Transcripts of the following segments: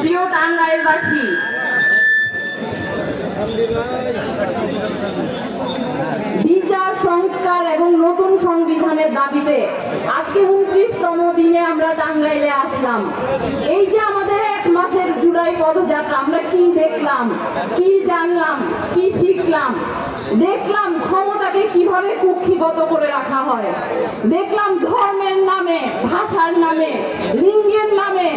প্রিয় টাঙ্গাইলবাসী বিচার সংস্কার এবং নতুন সংবিধানের দাবিতে আজকে উনত্রিশতম দিনে আমরা টাঙ্গাইলে আসলাম। এই যে আমাদের এক মাসের জুলাই পদযাত্রা, আমরা কি দেখলাম, কি জানলাম, কি শিখলাম? দেখলাম ক্ষমতাকে কীভাবে কুক্ষিগত করে রাখা হয়। দেখলাম ধর্মের নামে, ভাষার নামে, লিঙ্গের নামে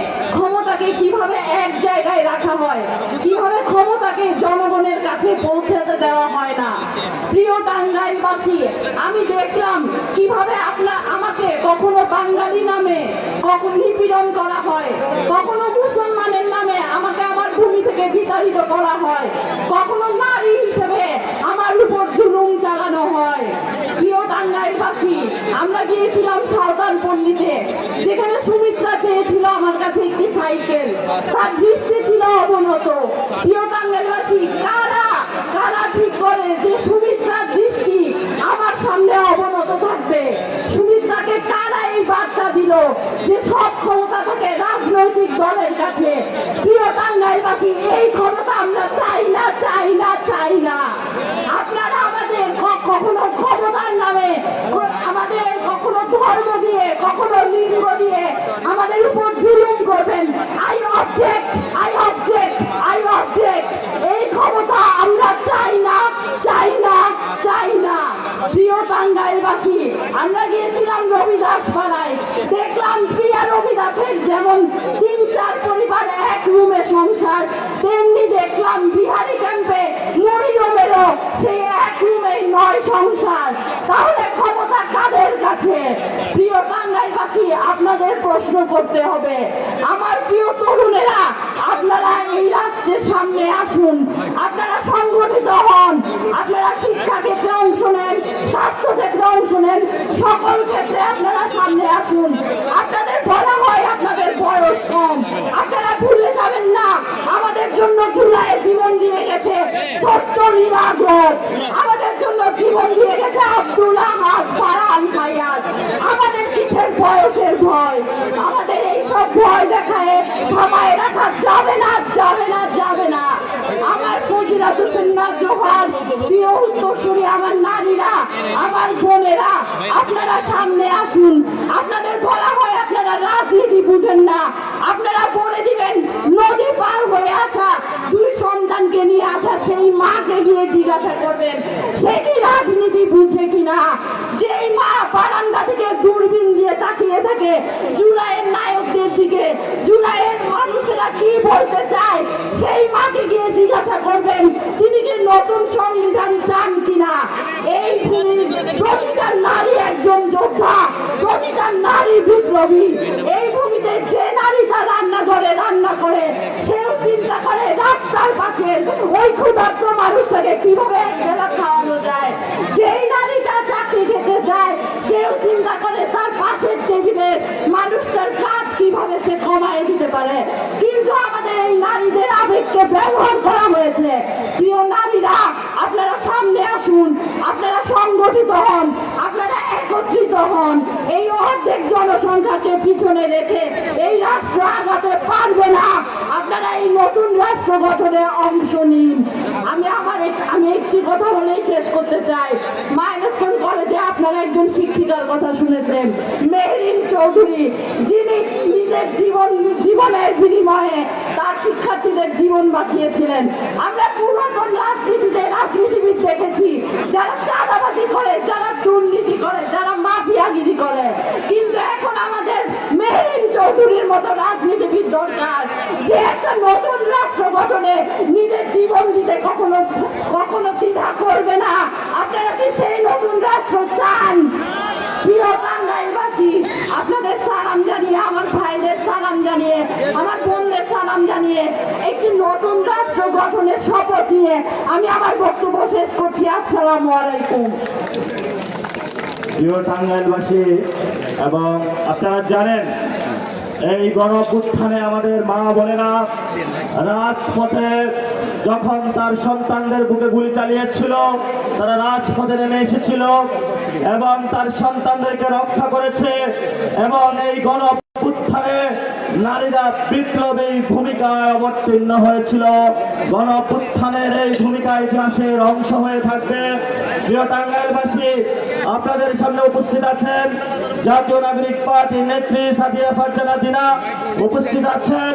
ক্ষমতাকে কীভাবে এক জায়গায় রাখা হয়? কীভাবে ক্ষমতাকে জনগণের কাছে পৌঁছাতে দেওয়া হয় না? প্রিয় টাঙ্গাইলবাসী, আমি দেখলাম কীভাবে আপনার আমাকে কখনো বাঙালি নামে, কখনো নিপীড়ন করা হয়, কখনো মুসলমানের নামে আমাকে আমার ভূমি থেকে বিতাড়িত করা হয়, কখনো নারী হিসেবে আমার উপর জুলুম চালানো হয়। প্রিয় টাঙ্গাইলবাসী, আমরা গিয়েছিলাম সাঁওতাল পল্লীতে যেখানে সুমিত্রা চেয়েছিল আমার কাছে একটি সাইকেল। তার দৃষ্টি ছিল অবনত। প্রিয় টাঙ্গাইলবাসী কারা? কারা ঠিক করে যে সুমিত্রার দৃষ্টি আমার সামনে অবনত থাকবে? সুমিত্রাকে কারা এই বার্তা দিল যে সব ক্ষমতা থাকে রাজনৈতিক দলের কাছে? প্রিয় টাঙ্গাইলবাসী এই ক্ষমতা আমরা চাই না চাই না চাই না। আপনারা আমাদের কখনো ক্ষমতার নামে ধর্ম দিয়ে, কখনো লিঙ্গ দিয়ে আমাদের উপর জুলুম করবেন। I object I object I object এই ক্ষমতা আমরা চাই না চাই না চাই না। প্রিয় টাঙ্গাইলবাসী, আমরা গিয়েছিলাম রবিদাস পাড়ায় দেখলাম প্রিয়া রবিদাসের যেমন তিন, চার পরিবার এক রুমে সংসার, তেমনি দেখলাম বিহারি ক্যাম্পে মরিয়মেরও সেই এক রুমে নয় সংসার। তাহলে ক্ষমতা কাদের কাছে? প্রিয় টাঙ্গাইলবাসী, আপনাদের প্রশ্ন করতে হবে। আমার প্রিয় তরুণেরা, আপনারা এই রাষ্ট্রের সামনে আসুন। আপনারা সংগঠিত হন। আপনারা শিক্ষা ক্ষেত্রে অংশ নেন, স্বাস্থ্য ক্ষেত্রে অংশ নেন, সকল ক্ষেত্রে আপনারা সামনে আসুন। আপনাদের বলা হয় আপনাদের বয়স কম। আপনারা ভুলে যাবেন না, আমাদের জন্য জুলাইয়ে জীবন দিয়ে গেছে। ছোট্ট রিমাগর আমাদের জন্য জীবন দিয়ে গেছে আব্দুল আহাদ ফারহান ফায়াজ আমাদের কিসের বয়সের ভয়? আমাদের এই সব ভয় দেখায়, থামায় রাখা যাবে না যাবে না যাবে না। আমার ফজিলাত হোসেন জোহার, প্রিয় উত্তরসূরি আমার নারীরা, আমার বোনেরা, আপনারা সামনে আসুন। আপনাদের বলা হয় আপনারা রাজনীতি বুঝেন না। আপনারা বলে দিবেন, নদী পার হয়ে আসা দুই সন্তানকে নিয়ে আসা সেই মাকে গিয়ে জিজ্ঞাসা করবেন, সে কি রাজনীতি বুঝে কিনা? যেই মা বারান্দা থেকে দূরবীন দিয়ে তাকিয়ে থাকে, জুলাইয়ের নায়কদের দিকে, জুলাইয়ের মানুষেরা কি বলতে চায়, সেই মাকে গিয়ে জিজ্ঞাসা করবেন, তিনি কি নতুন সংবিধান চান কিনা? এই প্রতিটা নারী একজন যোদ্ধা, প্রতিটা নারী বিপ্লবী, এই ভূমিতে যে নারীটা রান্না করে রান্না করে। সেও চিন্তা করে রাস্তার পাশে ওই ক্ষুধার্ত মানুষটাকে কীভাবে একবেলা খাওয়ানো যায় যেই নারীটা চাকরি খেতে যায় সেও চিন্তা করে তার পাশের টেবিলে মানুষটার কাজ কীভাবে সে কমায় দিতে পারে কিন্তু আমাদের এই নারীদের আবেগকে ব্যবহার করা হয়েছে প্রিয় নারীরা আপনারা সামনে আসুন আপনারা সংগঠিত হন আপনারা একত্রিত হন। এই অর্ধেক জনসংখ্যাকে পিছনে রেখে এই রাষ্ট্র আগাতে পারবে না। আপনারা এই নতুন রাষ্ট্র গঠনে অংশ নিন। আমি আমার আমি একটি কথা বলেই শেষ করতে চাই। মাইনাস্টন কলেজে আপনারা একজন শিক্ষিকার কথা শুনেছেন, মেহরিন চৌধুরী। যিনি নিজের জীবন জীবনের বিনিময়ে তার শিক্ষার্থীদের জীবন বাঁচিয়েছিলেন। আমরা পুরাতন রাজনীতিতে রাজনীতিবিদ দেখেছি, যারা চাঁদাবাজি করে, যারা দুর্নীতি করে যারা মাফিয়াগিরি করে কিন্তু এখন আমাদের মেহরিন চৌধুরীর মতো রাজনীতিবিদ দরকার যে একটা নতুন রাষ্ট্র গঠনে নিজের জীবন দিতে কখনো কখনো দ্বিধা করবে না। আপনারা কি সেই নতুন রাষ্ট্র চান? টাঙ্গাইলবাসী আপনাদের সালাম জানিয়ে, আমার ভাইদের সালাম জানিয়ে, আমার বোনদের সালাম জানিয়ে, একটি নতুন রাষ্ট্র গঠনের শপথ নিয়ে আমি আমার বক্তব্য শেষ করছি। প্রিয় টাঙ্গাইলবাসী এবং আপনারা জানেন, এই গণপুত্থানে আমাদের মা বোনেরা রাজপথে যখন তার সন্তানদের বুকে গুলি চালিয়েছিল, তারা রাজপথে নেমে এসেছিল এবং তার সন্তানদেরকে রক্ষা করেছে এবং এই গণপুত্থানে নারীরা বিপ্লবী ভূমিকায় অবতীর্ণ হয়েছিল। গণপুত্থানের এই ভূমিকা ইতিহাসের অংশ হয়ে থাকবে। প্রিয় টাঙ্গাইলবাসী আপনাদের সামনে উপস্থিত আছেন জাতীয় নাগরিক পার্টির নেত্রী সাদিয়া ফারজানা দিনা। উপস্থিত আছেন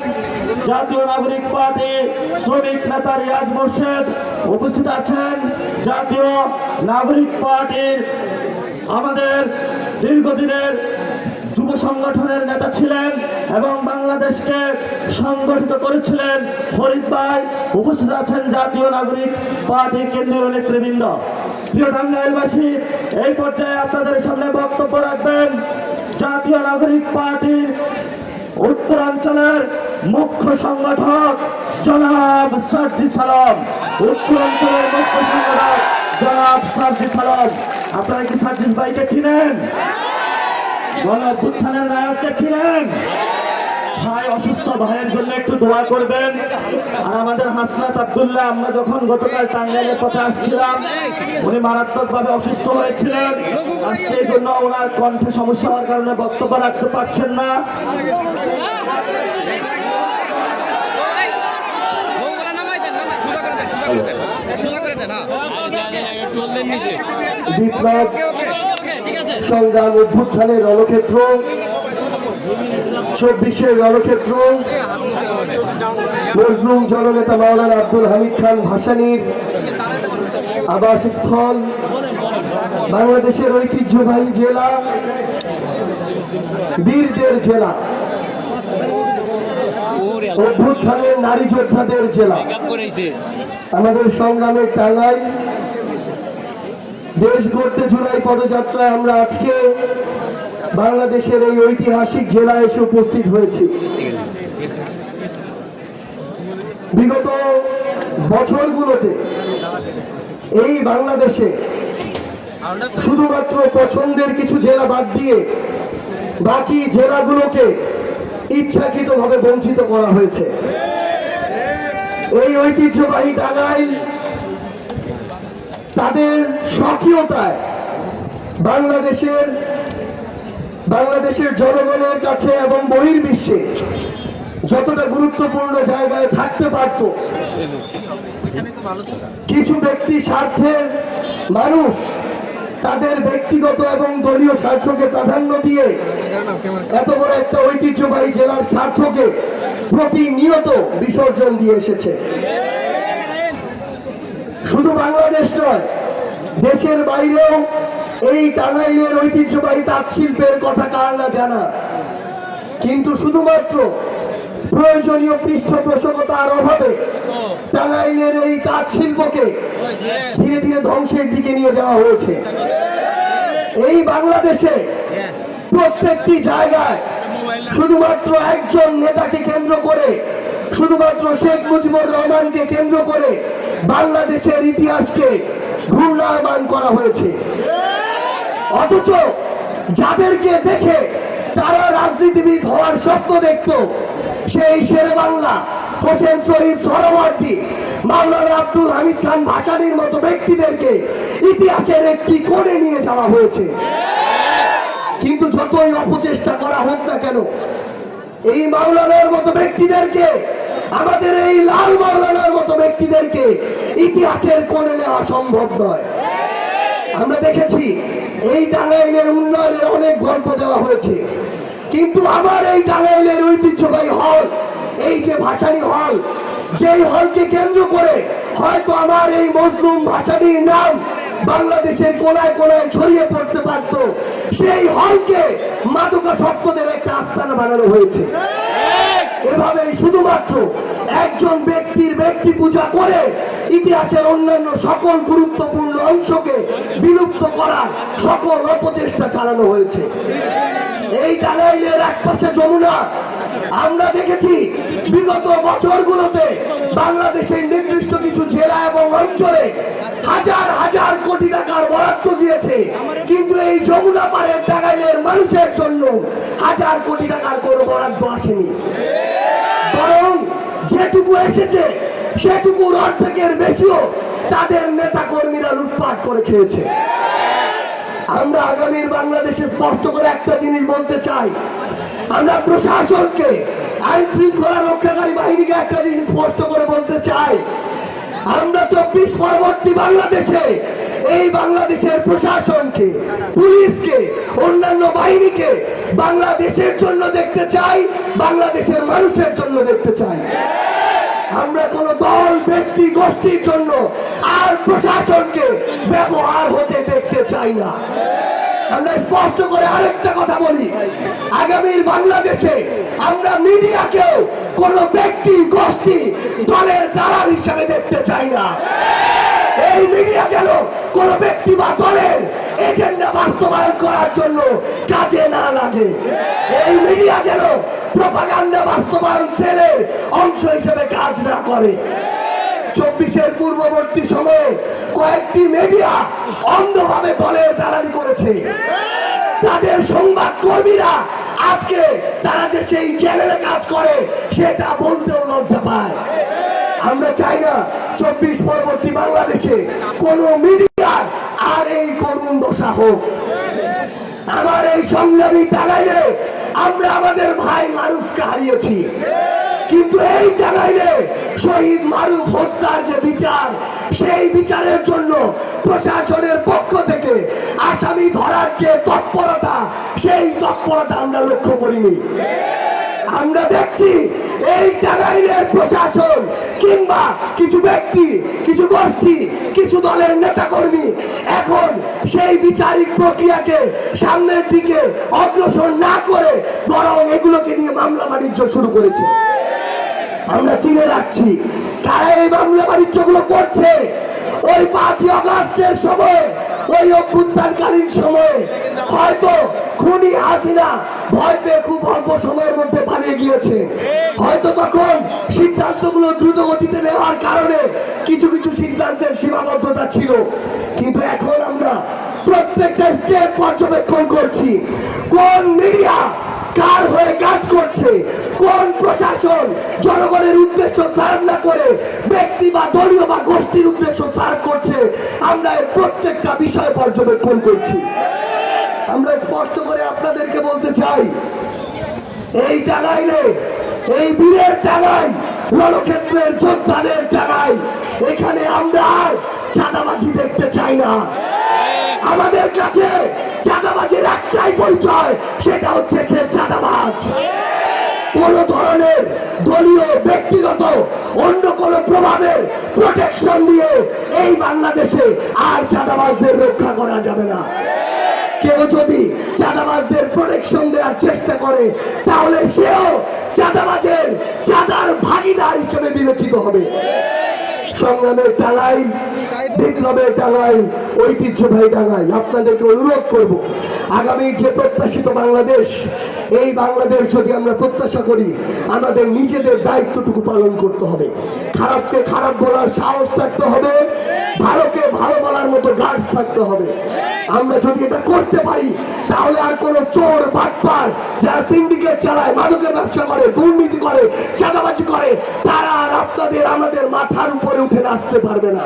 জাতীয় নাগরিক পার্টি শ্রমিক নেতা রিয়াজ মোর্শেদ। উপস্থিত আছেন জাতীয় নাগরিক পার্টির আমাদের দীর্ঘদিনের যুব সংগঠনের নেতা ছিলেন এবং বাংলাদেশকে সংগঠিত করেছিলেন ফরিদ ভাই। উপস্থিত আছেন জাতীয় নাগরিক পার্টির কেন্দ্রীয় নেতৃবৃন্দ। প্রিয় টাঙ্গাইলবাসী এই পর্যায়ে আপনাদের সামনে বক্তব্য রাখবেন জাতীয় নাগরিক পার্টির উত্তরাঞ্চলের মুখ্য সংগঠক জনাব সার্জি সালাম। উত্তরাঞ্চলের মুখ্য সংগঠক জনাব সার্জি সালাম। আপনারা কি সার্জিস ভাইকে ছিলেন গণ নায়ককে ছিলেন ভাই অসুস্থ ভাইয়ের জন্য একটু দোয়া করবেন আর আমাদের হাসনাত আব্দুল্লাহ আমরা যখন গতকাল টাঙ্গাইলের পথে আসছিলাম উনি মারাত্মকভাবে অসুস্থ হয়েছিলেন আজকে এই জন্য ওনার কণ্ঠে সমস্যা হওয়ার কারণে বক্তব্য রাখতে পারছেন না। বিপ্লব। সংগ্রাম অভ্যুত্থানের রণক্ষেত্র চব্বিশের রণক্ষেত্র। মজলুম জননেতা মাওলানা আব্দুল হামিদ খান ভাসানির আবাসস্থল। বাংলাদেশের ঐতিহ্যবাহী জেলা, বীরদের জেলা। অভ্যুত্থানের নারী যোদ্ধাদের জেলা। আমাদের সংগ্রামের টাঙ্গাই দেশ গড়তে জুড়াই পদযাত্রায় আমরা আজকে বাংলাদেশের এই ঐতিহাসিক জেলা এসে উপস্থিত হয়েছি। বিগত বছরগুলোতে এই বাংলাদেশে শুধুমাত্র পছন্দের কিছু জেলা বাদ দিয়ে বাকি জেলাগুলোকে ইচ্ছাকৃতভাবে বঞ্চিত করা হয়েছে। এই ঐতিহ্যবাহী টাঙ্গাইল তাদের স্বকীয়তায় বাংলাদেশের বাংলাদেশের জনগণের কাছে এবং বহির্বিশ্বে যতটা গুরুত্বপূর্ণ জায়গায় থাকতে পারত, কিছু ব্যক্তি স্বার্থের মানুষ, তাদের ব্যক্তিগত এবং দলীয় স্বার্থকে প্রাধান্য দিয়ে এত বড় একটা ঐতিহ্যবাহী জেলার স্বার্থকে প্রতিনিয়ত বিসর্জন দিয়ে এসেছে। শুধু বাংলাদেশ নয়, দেশের বাইরেও এই টাঙ্গাইলের ঐতিহ্যবাহী তাঁত শিল্পের কথা কার না জানা? কিন্তু শুধুমাত্র প্রয়োজনীয় পৃষ্ঠপোষকতার অভাবে টাঙ্গাইলের এই তাঁত শিল্পকে ধীরে ধীরে ধ্বংসের দিকে নিয়ে যাওয়া হয়েছে। এই বাংলাদেশে প্রত্যেকটি জায়গায় শুধুমাত্র একজন নেতাকে কেন্দ্র করে, শুধুমাত্র শেখ মুজিবুর রহমানকে কেন্দ্র করে বাংলাদেশের ইতিহাসকে ঘূর্ণায়মান করা হয়েছে। অথচ যাদেরকে দেখে তারা রাজনীতিবিদ হওয়ার স্বপ্ন দেখত, সেই শের বাংলা, হোসেন শহীদ সরওয়ার্দী মাওলানা আব্দুল হামিদ খান ভাসানির মতো ব্যক্তিদেরকে ইতিহাসের একটি কোণে নিয়ে যাওয়া হয়েছে। কিন্তু যতই অপচেষ্টা করা হোক না কেন, এই মাওলানার মতো ব্যক্তিদেরকে, আমাদের এই লাল মাওলানার মতো ব্যক্তিদেরকে ইতিহাসের কোণে নেওয়া সম্ভব নয়। আমরা দেখেছি এই টাঙ্গাইলের উন্নয়নের অনেক গল্প দেওয়া হয়েছে। কিন্তু আমার এই টাঙ্গাইলের ঐতিহ্যবাহী হল, এই যে ভাসানী হল, যেই হলকে কেন্দ্র করে হয়তো আমার এই মজলুম ভাসানীর নাম বাংলাদেশের কোনায় কোনায় ছড়িয়ে পড়তে পারত, সেই হলকে মাদকাসক্তদের একটা আস্থানা বানানো হয়েছে। এভাবে শুধুমাত্র একজন ব্যক্তির ব্যক্তি পূজা করে ইতিহাসের অন্যান্য সকল গুরুত্বপূর্ণ অংশকে বিলুপ্ত করার সকল অপচেষ্টা চালানো হয়েছে। এই টাঙ্গাইলের এক পাশে যমুনা আমরা দেখেছি বিগত বছরগুলোতে বাংলাদেশের নির্দিষ্ট কিছু জেলা এবং অঞ্চলে হাজার হাজার কোটি টাকার বরাদ্দ দিয়েছে কিন্তু এই যমুনা পাড়ের টাঙ্গাইলের মানুষের জন্য হাজার কোটি টাকার কোনো বরাদ্দ আসেনি। বরং যেটুকু এসেছে সেটুকুর অর্ধেকের বেশিও তাদের নেতা কর্মীরা লুটপাট করে খেয়েছে। আমরা আগামীর বাংলাদেশে স্পষ্ট করে একটা জিনিস বলতে চাই। আমরা প্রশাসনকে আইন শৃঙ্খলা রক্ষাকারী বাহিনীকে একটা জিনিস স্পষ্ট করে বলতে চাই। আমরা চব্বিশ পরবর্তী বাংলাদেশে এই বাংলাদেশের প্রশাসনকে, পুলিশকে, অন্যান্য বাহিনীকে বাংলাদেশের জন্য দেখতে চাই, বাংলাদেশের মানুষের জন্য দেখতে চাই। আমরা কোন দল, ব্যক্তি, গোষ্ঠীর জন্য আর প্রশাসনকে ব্যবহার হতে দেখতে চাই না। আমরা স্পষ্ট করে আরেকটা কথা বলি। আগামীর বাংলাদেশে আমরা মিডিয়াকেও কোন ব্যক্তি, গোষ্ঠী দলের দালাল হিসাবে দেখতে চাই না। এই মিডিয়া যেন কোন ব্যক্তি বা দলের এজেন্ডা বাস্তবায়ন করার জন্য কাজে না লাগে। এই মিডিয়া যেন প্রপাগান্ডা বাস্তবায়ন সেলের অংশ হিসেবে কাজ না করে। চব্বিশের পূর্ববর্তী সময়ে কয়েকটি মিডিয়া অন্ধভাবে দলের দালালি করেছে। তাদের সংবাদ কর্মীরা আজকে তারা যে সেই চ্যানেলে কাজ করে, সেটা বলতেও লজ্জা পায়। আমরা চাই না চব্বিশ পরবর্তী বাংলাদেশে কোন মিডিয়ার আর এই করুণ দশা হোক। আমার এই সংগ্রামী টাঙ্গাইলে আমরা আমাদের ভাই মারুফকে হারিয়েছি। কিন্তু এই টাঙ্গাইলে শহীদ মারুফ হত্যার যে বিচার, সেই বিচারের জন্য প্রশাসনের পক্ষ থেকে আসামি ধরার যে তৎপরতা, সেই তৎপরতা আমরা লক্ষ্য করিনি। আমরা দেখছি এই টাঙ্গাইলের প্রশাসন কিংবা কিছু ব্যক্তি, কিছু গোষ্ঠী, কিছু দলের নেতাকর্মী এখন সেই বিচারিক প্রক্রিয়াকে সামনের দিকে অগ্রসর না করে বরং এগুলোকে নিয়ে মামলা বাণিজ্য শুরু করেছে। আমরা চিনে রাখছি। কারা এই মামলা বাণিজ্যগুলো করছে। ওই পাঁচই অগাস্টের সময়, ওই অভ্যুত্থানকালীন সময়ে হয়তো খুনি হাসিনা ভয় পেয়ে খুব অল্প সময়ের মধ্যে পালিয়ে গিয়েছে। হয়তো তখন সিদ্ধান্তগুলো দ্রুত গতিতে নেওয়ার কারণে কিছু কিছু সিদ্ধান্তের সীমাবদ্ধতা ছিল। কিন্তু এখন আমরা প্রত্যেকটা স্টেপ পর্যবেক্ষণ করছি। কোন মিডিয়া কার হয়ে কাজ করছে? কোন প্রশাসন জনগণের উদ্দেশ্য সার্ভ না করে ব্যক্তি বা দলীয় বা গোষ্ঠীর উদ্দেশ্য সার্ভ করছে? আমরা এর প্রত্যেকটা বিষয় পর্যবেক্ষণ করছি। আমরা স্পষ্ট করে আপনাদেরকে বলতে চাই, এই টাঙ্গাইলে, এই বীরের টাঙ্গাই, রণক্ষেত্রের যোদ্ধাদের টাঙ্গাই, এখানে আমরা আর চাঁদাবাজি দেখতে চাই না। আমাদের কাছে চাঁদাবাজির একটাই পরিচয়, সেটা হচ্ছে সে চাঁদাবাজ। কোন ধরনের দলীয়, ব্যক্তিগত, অন্য কোন প্রভাবের প্রোটেকশন দিয়ে এই বাংলাদেশে আর চাঁদাবাজদের রক্ষা করা যাবে না। কেউ যদি চাঁদাবাজদের প্রোটেকশন দেওয়ার চেষ্টা করে, তাহলে সেও চাঁদাবাজের চাঁদার ভাগিদার হিসেবে বিবেচিত হবে। সংগ্রামের টাঙ্গাই বিপ্লবের টাঙ্গাই ঐতিহ্যবাহী টাঙ্গাই আপনাদেরকে অনুরোধ করব আগামীর যে প্রত্যাশিত বাংলাদেশ, এই বাংলাদেশ যদি আমরা প্রত্যাশা করি, আমাদের নিজেদের দায়িত্বটুকু পালন করতে হবে। খারাপকে খারাপ বলার সাহস থাকতে হবে, ভালোকে ভালো বলার মতো গাছ থাকতে হবে। আমরা যদি এটা করতে পারি, তাহলে আর কোন চোর, বাটপার যারা সিন্ডিকেট চালায়, মাদকের ব্যবসা করে, দুর্নীতি করে, চাঁদাবাজি করে, তারা আর আপনাদের, আমাদের মাথার উপরে উঠে নাচতে পারবে না।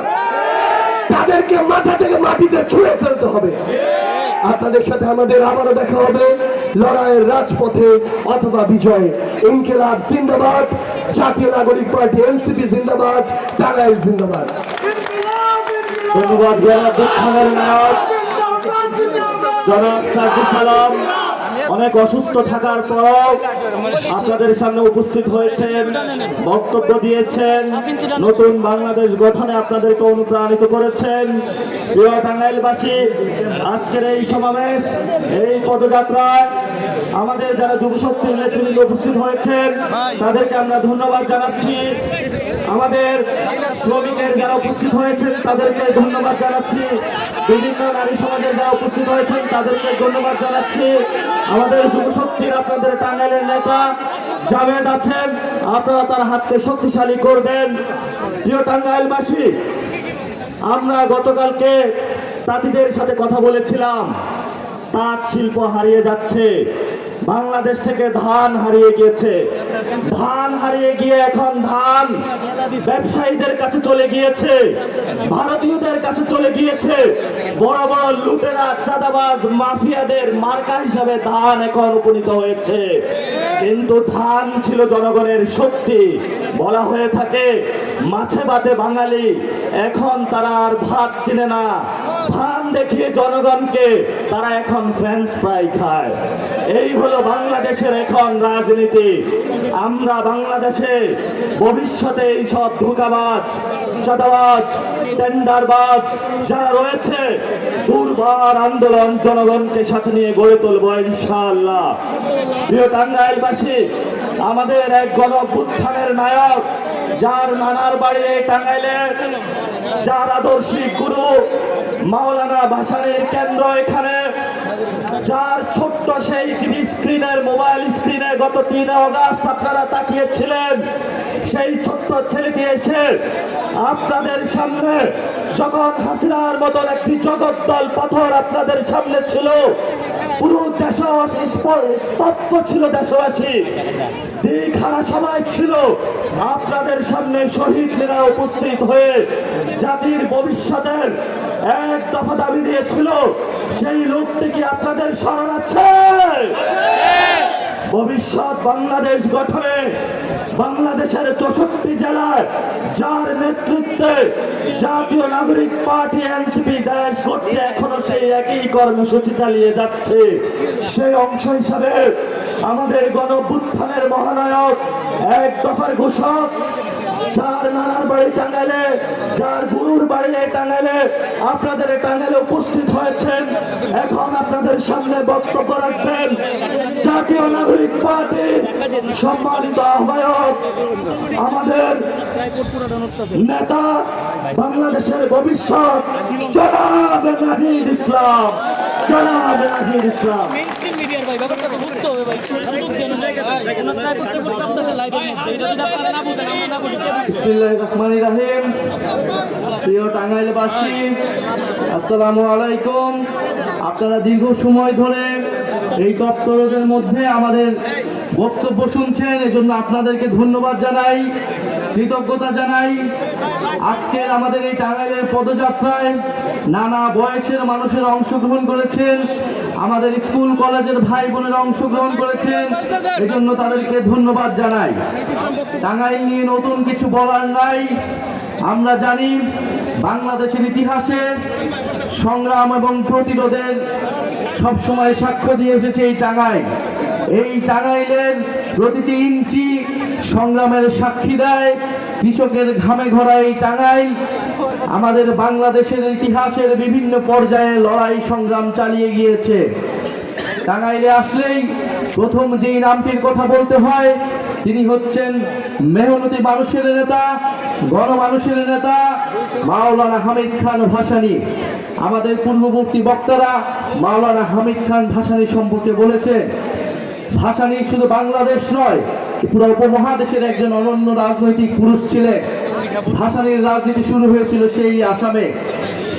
তাদেরকে মাথা থেকে মাটিতে ছুঁড়ে ফেলতে হবে। আপনাদের সাথে আমাদের আবারও দেখা হবে লড়াইয়ের রাজপথে অথবা বিজয়ে। ইনকিলাব জিন্দাবাদ, জাতীয় নাগরিক পার্টি, এনসিপি জিন্দাবাদ টাঙ্গাইল জিন্দাবাদ। ধন্যবাদ, জনাব সালাম। অনেক অসুস্থ থাকার পর আপনাদের সামনে উপস্থিত হয়েছেন, বক্তব্য দিয়েছেন, নতুন বাংলাদেশ গঠনে আপনাদেরকে অনুপ্রাণিত করেছেন। প্রিয় টাঙ্গাইলবাসী, আজকের এই সমাবেশ, এই পদযাত্রায় আমাদের যারা যুব যুবশক্তির নেতৃবৃন্দ উপস্থিত হয়েছেন, তাদেরকে আমরা ধন্যবাদ জানাচ্ছি। আমাদের শ্রমিকের যারা উপস্থিত হয়েছেন, তাদেরকে ধন্যবাদ জানাচ্ছি। বিভিন্ন নারী সমাজের যারা উপস্থিত হয়েছেন, তাদেরকে ধন্যবাদ জানাচ্ছি। আমাদের যুবশক্তির আপনাদের টাঙ্গাইলের নেতা জাভেদ আছেন, আপনারা তার হাতকে শক্তিশালী করবেন। প্রিয় টাঙ্গাইলবাসী, আমরা গতকালকে তাঁতিদের সাথে কথা বলেছিলাম। তাঁত শিল্প হারিয়ে যাচ্ছে। বাংলাদেশ থেকে ধান হারিয়ে গিয়েছে। ধান হারিয়ে গিয়ে এখন ধান ব্যবসায়ীদের কাছে চলে গিয়েছে, ভারতীয়দের কাছে চলে গিয়েছে। বড় বড় লুটেরা, চাঁদাবাজ, মাফিয়াদের মার্কা হিসাবে ধান এখন উপনীত হয়েছে। কিন্তু ধান ছিল জনগণের শক্তি, বলা হয়ে থাকে, মাছে ভাতে বাঙালি। এখন তারা আর ভাত চিনে না। ধান দেখিয়ে জনগণকে তারা এখন ফ্রেঞ্চ ফ্রাই খায়। এই হলো বাংলাদেশের এখন রাজনীতি। আমরা বাংলাদেশে ভবিষ্যতে এই সব ধোকাবাজ, চাঁদাবাজ, টেন্ডারবাজ যারা রয়েছে, দুর্বার আন্দোলন জনগণকে সাথে নিয়ে গড়ে তুলবো ইনশাআল্লাহ। প্রিয় টাঙ্গাইলবাসী, আমাদের এক গণ নায়ক, যার নানার বাড়ি টাঙ্গাইলের টাঙ্গাইলে যার আদর্শিক গুরু মাওলানা ভাসানির কেন্দ্র এখানে। যার ছোট্ট সেই টিভি স্ক্রিনের, মোবাইল স্ক্রিনে গত তিন অগাস্ট আপনারা তাকিয়েছিলেন। সেই ছোট্ট ছেলেটি এসে আপনাদের সামনে যখন হাসিনার মতন একটি জগদ্দল পাথর আপনাদের সামনে ছিল। পুরো দেশ স্তব্ধ ছিল দেশবাসী। দীঘারা সবাই ছিল। আপনাদের সামনে শহীদ মিনার উপস্থিত হয়ে জাতির ভবিষ্যতের এক দফা দাবি দিয়েছিল, সেই লোকটি কি আপনাদের স্মরণ আছে? ভবিষ্যৎ বাংলাদেশ গঠনে বাংলাদেশের চৌষট্টি জেলায় যার নেতৃত্বে জাতীয় নাগরিক পার্টি এনসিপি দেশ করতে এখনও সেই একই কর্মসূচি চালিয়ে যাচ্ছে। সেই অংশ হিসাবে আমাদের গণবুত্থানের মহানায়ক এক দফার ঘোষক, যার নানার বাড়ি টাঙ্গাইলে, যার গুরুর বাড়ি এই টাঙ্গাইলে আপনাদের টাঙ্গাইলে উপস্থিত হয়েছেন। এখন আপনাদের সামনে বক্তব্য রাখবেন। জাতীয় নাগরিক পার্টির সম্মানিত আহ্বায়ক, আমাদের নেতা বাংলাদেশের ভবিষ্যৎ, জনাব নাহিদ ইসলাম। জনাব নাহিদ ইসলাম। প্রিয় টাঙ্গাইলবাসী, আসসালামু আলাইকুম। আপনারা দীর্ঘ সময় ধরে এই দপ্তরদের মধ্যে আমাদের বক্তব্য শুনছেন, এজন্য আপনাদেরকে ধন্যবাদ জানাই, কৃতজ্ঞতা জানাই। আজকের আমাদের এই টাঙ্গাইলের পদযাত্রায় নানা বয়সের মানুষেরা অংশগ্রহণ করেছেন। আমাদের স্কুল, কলেজের ভাই বোনেরা অংশগ্রহণ করেছেন। এজন্য তাদেরকে ধন্যবাদ জানাই। টাঙ্গাইল নিয়ে নতুন কিছু বলার নাই। আমরা জানি বাংলাদেশের ইতিহাসে সংগ্রাম এবং প্রতিরোধের সবসময় সাক্ষ্য দিয়ে এসেছে এই টাঙ্গাইল। এই টাঙ্গাইলের প্রতিটি ইঞ্চি সংগ্রামের সাক্ষী দেয়, কৃষকের ঘামে ঘরা এই টাঙ্গাইল আমাদের বাংলাদেশের ইতিহাসের বিভিন্ন পর্যায়ে লড়াই সংগ্রাম চালিয়ে গিয়েছে। টাঙ্গাইলে আসলেই প্রথম যেই নামটির কথা বলতে হয়, তিনি হচ্ছেন মেহনতি মানুষের নেতা, গণমানুষের নেতা, মাওলানা হামিদ খান ভাসানী। আমাদের পূর্ববর্তী বক্তারা মাওলানা হামিদ খান ভাসানী সম্পর্কে বলেছেন নিয়ে শুধু বাংলাদেশ নয়, পুরো উপমহাদেশের একজন অনন্য রাজনৈতিক পুরুষ ছিলেন। ভাষা নিয়ে রাজনীতি শুরু হয়েছিল সেই আসামে।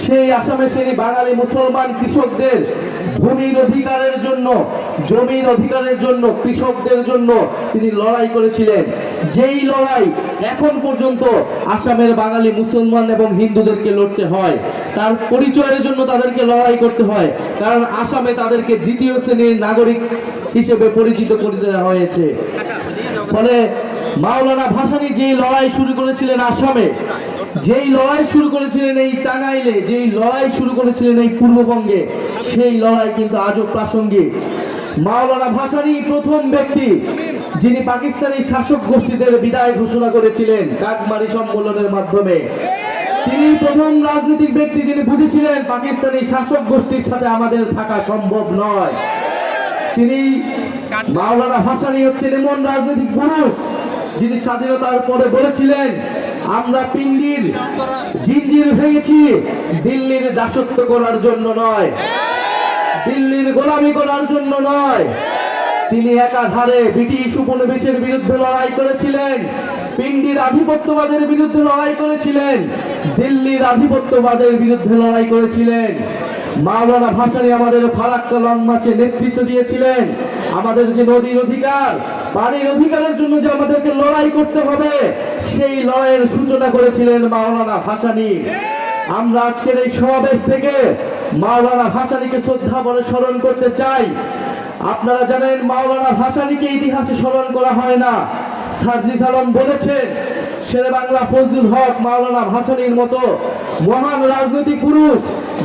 সেই আসামে সেই বাঙালি মুসলমান কৃষকদের ভূমির অধিকারের জন্য, জমির অধিকারের জন্য, কৃষকদের জন্য তিনি লড়াই করেছিলেন। যেই লড়াই এখন পর্যন্ত আসামের বাঙালি মুসলমান এবং হিন্দুদেরকে লড়তে হয়, তার পরিচয়ের জন্য তাদেরকে লড়াই করতে হয়, কারণ আসামে তাদেরকে দ্বিতীয় শ্রেণির নাগরিক হিসেবে পরিচিত করে দেওয়া হয়েছে। ফলে মাওলানা ভাসানি যেই লড়াই শুরু করেছিলেন আসামে যেই লড়াই শুরু করেছিলেন এই টাঙ্গাইলে, যেই লড়াই শুরু করেছিলেন এই পূর্ববঙ্গে, সেই লড়াই কিন্তু আজও প্রাসঙ্গিক। মাওলানা ভাসানী প্রথম ব্যক্তি, যিনি পাকিস্তানি শাসক গোষ্ঠীদের বিদায় ঘোষণা করেছিলেন কাকমারি সম্মেলনের মাধ্যমে। তিনি প্রথম রাজনৈতিক ব্যক্তি যিনি বুঝেছিলেন পাকিস্তানি শাসক গোষ্ঠীর সাথে আমাদের থাকা সম্ভব নয়। তিনি মাওলানা ভাসানী হচ্ছেন এমন রাজনৈতিক পুরুষ, যিনি স্বাধীনতার পরে বলেছিলেন আমরা পিন্ডির জিঞ্জির ভেঙেছি দিল্লির দাসত্ব করার জন্য নয়। দিল্লির গোলামি করার জন্য নয়। তিনি একাধারে ব্রিটিশ উপনিবেশের বিরুদ্ধে লড়াই করেছিলেন, পিন্ডির আধিপত্যবাদের বিরুদ্ধে লড়াই করেছিলেন, দিল্লির আধিপত্যবাদের বিরুদ্ধে লড়াই করেছিলেন। মাওলানা ভাসানী আমাদের ফারাক্কা লং মার্চে নেতৃত্ব দিয়েছিলেন। আমাদের যে নদীর অধিকার, পানির অধিকারের জন্য যে আমাদেরকে লড়াই করতে হবে, সেই লড়াইয়ের সূচনা করেছিলেন মাওলানা ভাসানী। আমরা আজকের এই সমাবেশ থেকে মাওলানা ভাসানীকে শ্রদ্ধা বলে স্মরণ করতে চাই। আপনারা জানেন মাওলানা ভাসানীকে ইতিহাসে স্মরণ করা হয় না। সার্জি সালম বলেছেন শেরে বাংলা ফজলুল হক মাওলানা ভাসানীর মতো মহান রাজনৈতিক পুরুষ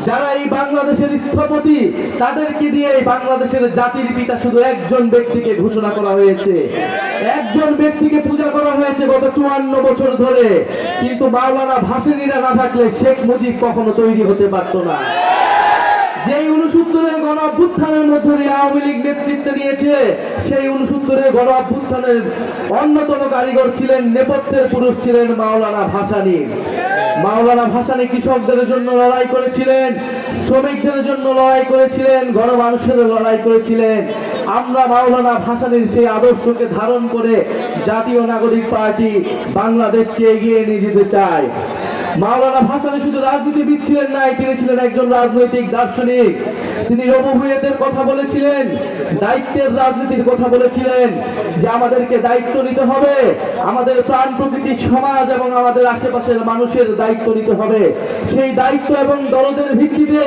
যারা এই বাংলাদেশের স্থপতি, তাদেরকে দিয়ে এই বাংলাদেশের জাতির পিতা শুধু একজন ব্যক্তিকে ঘোষণা করা হয়েছে। একজন ব্যক্তিকে পূজা করা হয়েছে গত চুয়ান্ন বছর ধরে। কিন্তু মাওলানা ভাসেনীরা না থাকলে শেখ মুজিব কখনো তৈরি হতে পারত না। যেই উনসত্তরের গণ অভ্যুত্থানের মধ্যে দিয়ে আওয়ামী লীগ নেতৃত্ব নিয়েছে সেই উনসত্তরের গণ অভ্যুত্থানের অন্যতম কারিগর ছিলেন, নেপথ্যের পুরুষ ছিলেন মাওলানা ভাসানী। মাওলানা ভাসানী কৃষকদের জন্য লড়াই করেছিলেন, শ্রমিকদের জন্য লড়াই করেছিলেন, গণমানুষের লড়াই করেছিলেন। আমরা মাওলানা ভাসানীর সেই আদর্শকে ধারণ করে জাতীয় নাগরিক পার্টি বাংলাদেশকে এগিয়ে নিয়ে যেতে চাই। মাওলানা ভাসানী শুধু রাজনীতিবিদ ছিলেন নাই তিনি ছিলেন একজন রাজনৈতিক দার্শনিক। তিনি রবুভুয়েতের কথা বলেছিলেন, দায়িত্বের রাজনীতির কথা বলেছিলেন যে আমাদেরকে দায়িত্ব নিতে হবে, আমাদের প্রাণ প্রকৃতির সমাজ এবং আমাদের আশেপাশের মানুষের দায়িত্ব নিতে হবে। সেই দায়িত্ব এবং দলদের ভিত্তিতে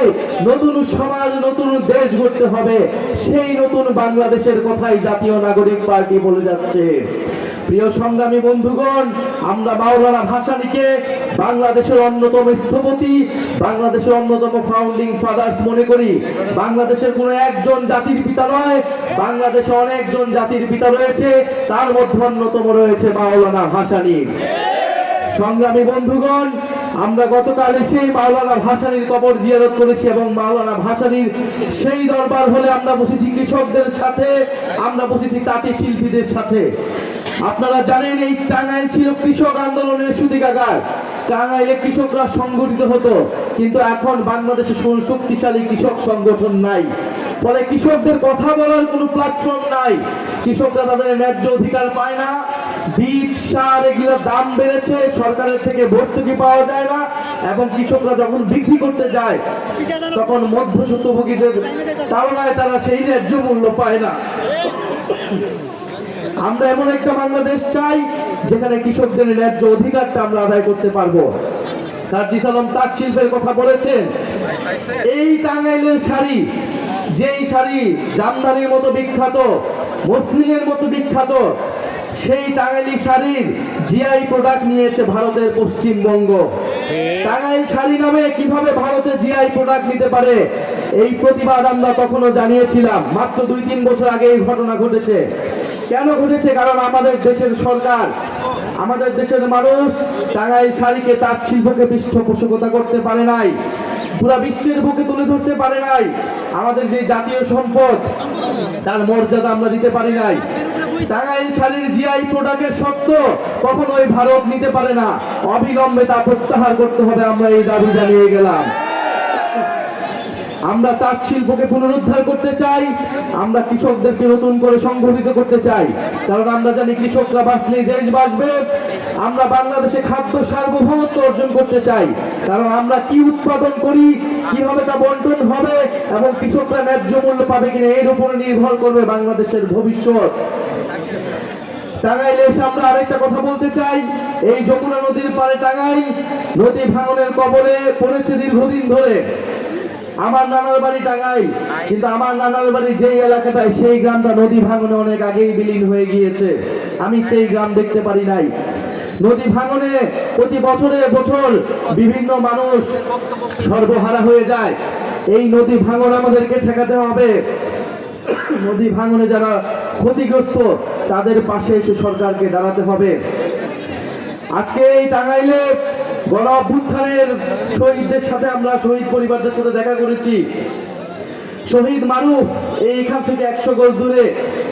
নতুন সমাজ, নতুন দেশ গড়তে হবে। সেই নতুন বাংলাদেশের কথাই জাতীয় নাগরিক পার্টি বলে যাচ্ছে। প্রিয় সংগ্রামী বন্ধুগণ, আমরা মাওলানা ভাসানীকে বাংলাদেশের অন্যতম স্থপতি, বাংলাদেশের অন্যতম ফাউন্ডিং ফাদার্স মনে করি। বাংলাদেশের কোনো একজন জাতির পিতা নয়, বাংলাদেশে অনেকজন জাতির পিতা রয়েছে, তার মধ্যে অন্যতম রয়েছে মাওলানা ভাসানী। সংগ্রামী বন্ধুগণ, আমরা গতকাল সেই মাওলানা ভাসানীর কবর জিয়ারত করেছি এবং মাওলানা ভাসানীর সেই দরবার হলে আমরা বসেছি কৃষকদের সাথে, আমরা বসেছি তাঁতি শিল্পীদের সাথে। আপনারা জানেন এই টাঙ্গাইল ছিল কৃষক আন্দোলনের সুদিকাগার। টাঙ্গাইলে কৃষকরা সংগঠিত হতো, কিন্তু এখন বাংলাদেশে শক্তিশালী কৃষক সংগঠন নাই। ফলে কৃষকদের কথা বলার কোনো প্ল্যাটফর্ম নাই। কৃষকরা তাদের ন্যায্য অধিকার পায় না। বীজ, সার এগুলোর দাম বেড়েছে, সরকারের থেকে ভর্তুকি পাওয়া যায় না, এবং কৃষকরা যখন বিক্রি করতে যায়, তখন মধ্যস্বত্বভোগীদের তাড়নায় তারা সেই ন্যায্য মূল্য পায় না। আমরা এমন একটা বাংলাদেশ চাই যেখানে কৃষকদের ন্যায্য অধিকারটা আমরা আদায় করতে পারব। সার্জি সালাম তাঁত শিল্পের কথা বলেছেন, এই টাঙ্গাইলের শাড়ি, যেই শাড়ি জামদানির মতো বিখ্যাত, মসলিনের মতো বিখ্যাত, সেই টাঙ্গাইলি শাড়ির জিআই প্রোডাক্ট নিয়েছে ভারতের পশ্চিমবঙ্গ। টাঙ্গাইল শাড়ি নামে কীভাবে ভারতে জিআই প্রোডাক্ট নিতে পারে, এই প্রতিবাদ আমরা তখনও জানিয়েছিলাম। মাত্র দুই তিন বছর আগে এই ঘটনা ঘটেছে। কেন ঘটেছে? কারণ আমাদের দেশের সরকার, আমাদের দেশের মানুষ টাঙ্গাইল শাড়িকে তাঁত শিল্পকে পৃষ্ঠপোষকতা করতে পারে নাই, পুরা বিশ্বের বুকে তুলে ধরতে পারে নাই। আমাদের যে জাতীয় সম্পদ, তার মর্যাদা আমরা দিতে পারি নাই। টাঙ্গাইল শাড়ির জিআই প্রোডাক্টের সত্য কখনোই ভারত নিতে পারে না। অবিলম্বে তা প্রত্যাহার করতে হবে, আমরা এই দাবি জানিয়ে গেলাম। আমরা তাঁত শিল্পকে পুনরুদ্ধার করতে চাই, আমরা কৃষকদেরকে নতুন করে সংগঠিত করতে চাই। কারণ আমরা জানি কৃষকরা বাঁচলেই দেশ বাঁচবে। আমরা বাংলাদেশে খাদ্য সার্বভৌমত্ব অর্জন করতে চাই। কারণ আমরা কি উৎপাদন করি, কীভাবে তা বন্টন হবে, এবং কৃষকরা ন্যায্য মূল্য পাবে কিনা, এর উপরে নির্ভর করবে বাংলাদেশের ভবিষ্যৎ। টাঙ্গাইলে এসে আমরা আরেকটা কথা বলতে চাই। এই যমুনা নদীর পারে টাঙ্গাই নদী ভাঙনের কবলে পড়েছে দীর্ঘদিন ধরে। আমার নানার বাড়ি টাঙ্গাই কিন্তু আমার নানার বাড়ি যেই এলাকাটায়, সেই গ্রামটা নদী ভাঙনে অনেক আগেই বিলীন হয়ে গিয়েছে। আমি সেই গ্রাম দেখতে পারি নাই। নদী ভাঙনে প্রতি বছরে বছর বিভিন্ন মানুষ সর্বহারা হয়ে যায়। এই নদী ভাঙন আমাদেরকে ঠেকাতে হবে। নদী ভাঙনে যারা ক্ষতিগ্রস্ত, তাদের পাশে এসে সরকারকে দাঁড়াতে হবে। আজকে এই টাঙ্গাইলে গণ অভ্যুত্থানের শহীদদের সাথে আমরা শহীদ পরিবারদের সাথে দেখা করেছি। শহীদ মারুফ এইখান থেকে একশো গজ দূরে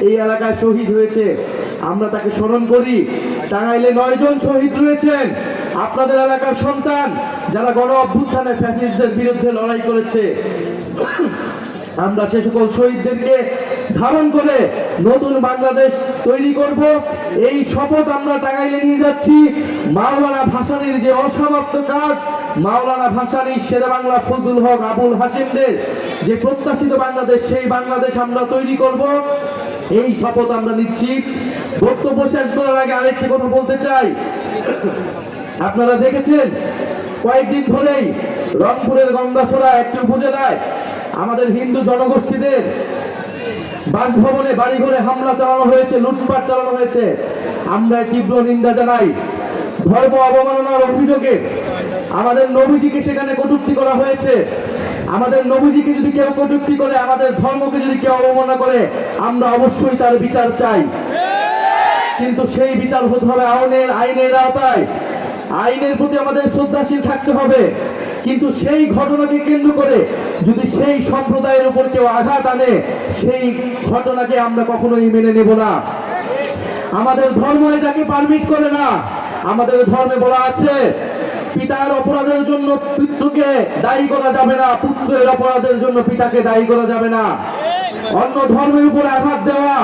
এই এলাকায় শহীদ হয়েছে। আমরা তাকে স্মরণ করি। টাঙ্গাইলে নয় জন শহীদ রয়েছেন। আপনাদের এলাকার সন্তান যারা গণ অভ্যুত্থানে ফ্যাসিস্টদের বিরুদ্ধে লড়াই করেছে। আমরা সে সকল শহীদদেরকে ধারণ করে নতুন বাংলাদেশ তৈরি করব। এই শপথ আমরা টাঙ্গাইলে নিয়ে যাচ্ছি। মাওলানা ভাসানির যে অসমাপ্ত কাজ, মাওলানা ভাসানি শেরে বাংলা ফজলুল হক আবুল হাসিমদের যে প্রত্যাশিত বাংলাদেশ, সেই বাংলাদেশ আমরা তৈরি করব। এই শপথ আমরা নিচ্ছি। বক্তব্য শেষ করার আগে আরেকটি কথা বলতে চাই। আপনারা দেখেছেন, কয়েকদিন ধরেই রংপুরের গঙ্গাছড়া একটি উপজেলায় আমাদের হিন্দু জনগোষ্ঠীদের বাসভবনে বাড়িঘরে হামলা চালানো হয়েছে, লুটপাট চালানো হয়েছে। আমরা তীব্র নিন্দা জানাই। ধর্ম অবমাননার অভিযোগে আমাদের নবীজিকে সেখানে কটুক্তি করা হয়েছে। আমাদের নবীজিকে যদি কেউ কটুক্তি করে, আমাদের ধর্মকে যদি কেউ অবমাননা করে, আমরা অবশ্যই তার বিচার চাই। কিন্তু সেই বিচার হতে হবে আইনের আইনের আওতায়। আইনের প্রতি আমাদের শ্রদ্ধাশীল থাকতে হবে। কিন্তু সেই ঘটনাকে কেন্দ্র করে যদি সেই সম্প্রদায়ের উপর কেউ আঘাত আনে, সেই ঘটনাকে আমরা কখনোই মেনে নেব না। আমাদের ধর্ম এটাকে পারমিট করে না। আমাদের ধর্মে বলা আছে, পিতার অপরাধের জন্য পুত্রকে দায়ী করা যাবে না, পুত্রের অপরাধের জন্য পিতাকে দায়ী করা যাবে না। অন্য ধর্মের উপর আঘাত দেওয়া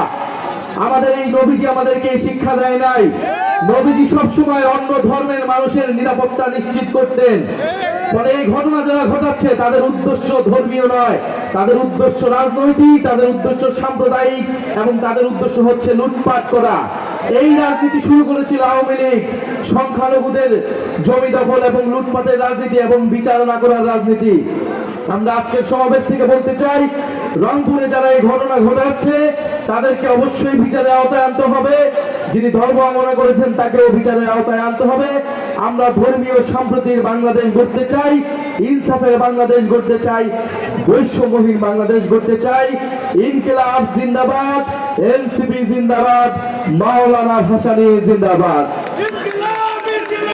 আমাদের এই নবীজি আমাদেরকে শিক্ষা দেয় নাই। নবীজি সবসময় অন্য ধর্মের মানুষের নিরাপত্তা নিশ্চিত করতেন। ফলে এই ঘটনা যারা ঘটাচ্ছে, তাদের উদ্দেশ্য ধর্মীয় নয়। তাদের উদ্দেশ্য রাজনৈতিক, তাদের উদ্দেশ্য সাম্প্রদায়িক, এবং তাদের উদ্দেশ্য হচ্ছে লুটপাট করা। এই রাজনীতি শুরু করেছিল আওয়ামী লীগ। সংখ্যালঘুদের জমি দখল এবং লুটপাটের রাজনীতি এবং বিচার না করার রাজনীতি। আমরা আজকের সমাবেশ থেকে বলতে চাই, রংপুরে যারা এই ঘটনা ঘটাচ্ছে তাদেরকে অবশ্যই বিচারের আওতায় আনতে হবে। যিনি ধর্ম আমরা করেছেন, তাকেও বিচারের আওতায় আনতে হবে। আমরা ধর্মীয় সম্প্রতির বাংলাদেশ গড়তে চাই, ইনসাফের বাংলাদেশ গড়তে চাই, বৈষম্যহীন বাংলাদেশ গড়তে চাই। ইনকিলাব জিন্দাবাদ, এনসিপি জিন্দাবাদ, মাওলানা ভাসানি জিন্দাবাদ।